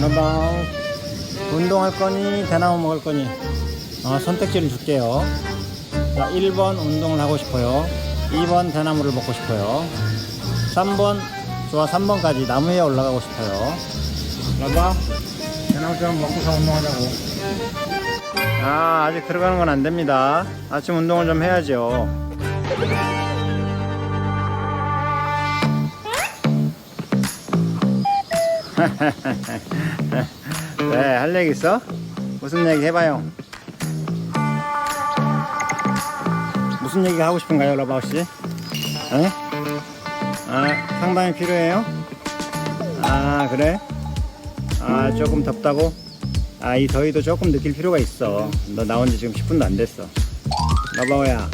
라바 운동할 거니 대나무 먹을 거니. 어, 선택지를 줄게요. 자 1번 운동을 하고 싶어요. 2번 대나무를 먹고 싶어요. 3번 좋아 3번까지 나무 위에 올라가고 싶어요. 라바 대나무 좀 먹고서 운동하자고. 아 아직 들어가는 건 안 됩니다. 아침 운동을 좀 해야죠 네, 할 얘기 있어? 무슨 얘기 해봐요. 무슨 얘기 하고 싶은가요, 러바우 씨? 에? 아, 상담이 필요해요? 아, 그래? 아, 조금 덥다고? 아, 이 더위도 조금 느낄 필요가 있어. 너 나온 지 지금 10분도 안 됐어. 러바우야,